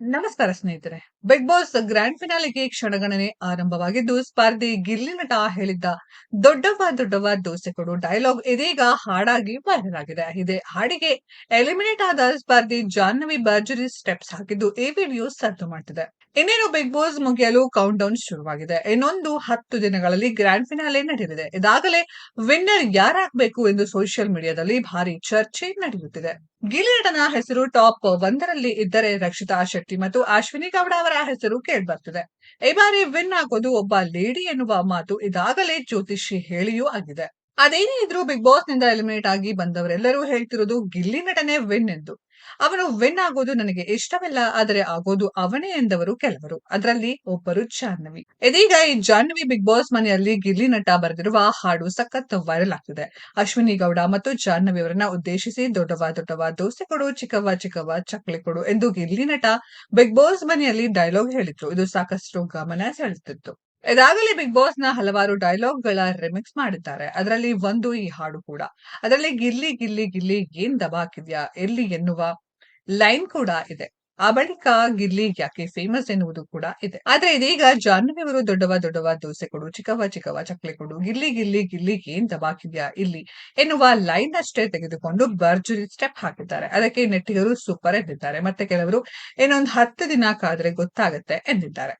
ನಮಸ್ಕಾರ ಸ್ನೇಹಿತರೆ big boss grand ಫಿನಾಲಿಗೆ ಕ್ಷಣಗಣನೆ ಆರಂಭವಾಗಿದ್ದು, ಸ್ಪರ್ಧಿ ಗಿಲ್ಲಿ ನಟ ಹೇಳಿದ್ದ ದೊಡ್ಡವ ದೊಡ್ಡವ ದೋಸೆ ಕೊಡು ಡೈಲಾಗ್ ಇದೀಗ ಹಾಡಾಗಿ ವೈರಲ್ ಆಗಿದೆ. ಇದೇ ಹಾಡಿಗೆ ಎಲಿಮಿನೇಟ್ ಆದ ಸ್ಪರ್ಧಿ ಜಾಹ್ನವಿ ಭರ್ಜರಿ ಸ್ಟೆಪ್ಸ್ ಹಾಕಿದ್ದು ಈ ವಿಡಿಯೋ ಸದ್ದು ಮಾಡ್ತಿದೆ. ಇನ್ನೇನು ಬಿಗ್ ಬಾಸ್ ಮುಗಿಯಲು ಕೌಂಟ್ ಡೌನ್ ಶುರುವಾಗಿದೆ. ಇನ್ನೊಂದು ಹತ್ತು ದಿನಗಳಲ್ಲಿ ಗ್ರ್ಯಾಂಡ್ ಫಿನಾಲೆ ನಡೆಯಲಿದೆ ಇದಾಗಲೇ ವಿನ್ನರ್ ಯಾರಾಗಬೇಕು ಎಂದು ಸೋಷಿಯಲ್ ಮೀಡಿಯಾದಲ್ಲಿ ಭಾರಿ ಚರ್ಚೆ ನಡೆಯುತ್ತಿದೆ. ಗಿಲಿಯಡನ ಹೆಸರು ಟಾಪ್ ಒಂದರಲ್ಲಿ ಇದ್ದರೆ ರಕ್ಷಿತಾ ಶೆಟ್ಟಿ ಮತ್ತು ಅಶ್ವಿನಿ ಗೌಡ ಅವರ ಹೆಸರು ಕೇಳ್ಬರ್ತಿದೆ. ಈ ಬಾರಿ ವಿನ್ ಆಗೋದು ಒಬ್ಬ ಲೇಡಿ ಎನ್ನುವ ಮಾತು ಇದಾಗಲೇ ಜ್ಯೋತಿಷಿ ಹೇಳಿಯೂ ಆಗಿದೆ. ಅದೇನೇ ಇದ್ರು ಬಿಗ್ ಬಾಸ್ನಿಂದ ಎಲಿಮಿನೇಟ್ ಆಗಿ ಬಂದವರೆಲ್ಲರೂ ಹೇಳ್ತಿರೋದು ಗಿಲ್ಲಿ ನಟನೆ ವಿನ್ ಎಂದು. ಅವನು ವಿನ್ ಆಗೋದು ನನಗೆ ಇಷ್ಟವಿಲ್ಲ, ಆದರೆ ಆಗೋದು ಅವನೇ ಎಂದವರು ಕೆಲವರು. ಅದರಲ್ಲಿ ಒಬ್ಬರು ಜಾಹ್ನವಿ. ಇದೀಗ ಈ ಜಾಹ್ನವಿ ಬಿಗ್ ಬಾಸ್ ಮನೆಯಲ್ಲಿ ಗಿಲ್ಲಿ ನಟ ಬರೆದಿರುವ ಹಾಡು ಸಖತ್ ವೈರಲ್ ಆಗ್ತಿದೆ. ಅಶ್ವಿನಿ ಗೌಡ ಮತ್ತು ಜಾಹ್ನವಿ ಅವರನ್ನ ಉದ್ದೇಶಿಸಿ ದೊಡ್ಡವ ದೊಡ್ಡವ ದೋಸೆ ಕೊಡು ಚಿಕ್ಕವ ಚಿಕ್ಕವ ಚಕ್ಲಿ ಕೊಡು ಎಂದು ಗಿಲ್ಲಿ ನಟ ಬಿಗ್ ಬಾಸ್ ಮನೆಯಲ್ಲಿ ಡೈಲಾಗ್ ಹೇಳಿದ್ರು. ಇದು ಸಾಕಷ್ಟು ಗಮನ ಸೆಳೆಯುತ್ತಿತ್ತು ಇದಾಗಲೇ ಬಿಗ್ ಬಾಸ್ನ ಹಲವಾರು ಡೈಲಾಗ್ಗಳ ರಿಮಿಕ್ಸ್ ಮಾಡಿದ್ದಾರೆ. ಅದರಲ್ಲಿ ಒಂದು ಈ ಹಾಡು ಕೂಡ. ಅದರಲ್ಲಿ ಗಿಲ್ಲಿ ಗಿಲ್ಲಿ ಗಿಲ್ಲಿ ಏನ್ ದಬಾಕಿದ್ಯಾ, ಎಲ್ಲಿ ಎನ್ನುವ ಲೈನ್ ಕೂಡ ಇದೆ. ಆ ಬಳಿಕ ಗಿಲ್ಲಿ ಯಾಕೆ ಫೇಮಸ್ ಎನ್ನುವುದು ಕೂಡ ಇದೆ. ಆದ್ರೆ ಇದೀಗ ಜಾಹ್ನವಿ ಅವರು ದೊಡ್ಡವ ದೊಡ್ಡವ ದೋಸೆ ಕೊಡು, ಚಿಕ್ಕವ ಚಿಕ್ಕವ ಚಕ್ಲಿ ಕೊಡು, ಗಿಲ್ಲಿ ಗಿಲ್ಲಿ ಗಿಲ್ಲಿ ಏನ್ ದಬಾಕಿದ್ಯಾ, ಇಲ್ಲಿ ಎನ್ನುವ ಲೈನ್ ಅಷ್ಟೇ ತೆಗೆದುಕೊಂಡು ಭರ್ಜರಿ ಸ್ಟೆಪ್ ಹಾಕಿದ್ದಾರೆ. ಅದಕ್ಕೆ ನೆಟ್ಟಿಗರು ಸೂಪರ್ ಎಂದಿದ್ದಾರೆ ಮತ್ತೆ ಕೆಲವರು ಇನ್ನೊಂದು ಹತ್ತು ದಿನ ಕಾದ್ರೆ ಗೊತ್ತಾಗತ್ತೆ ಎಂದಿದ್ದಾರೆ.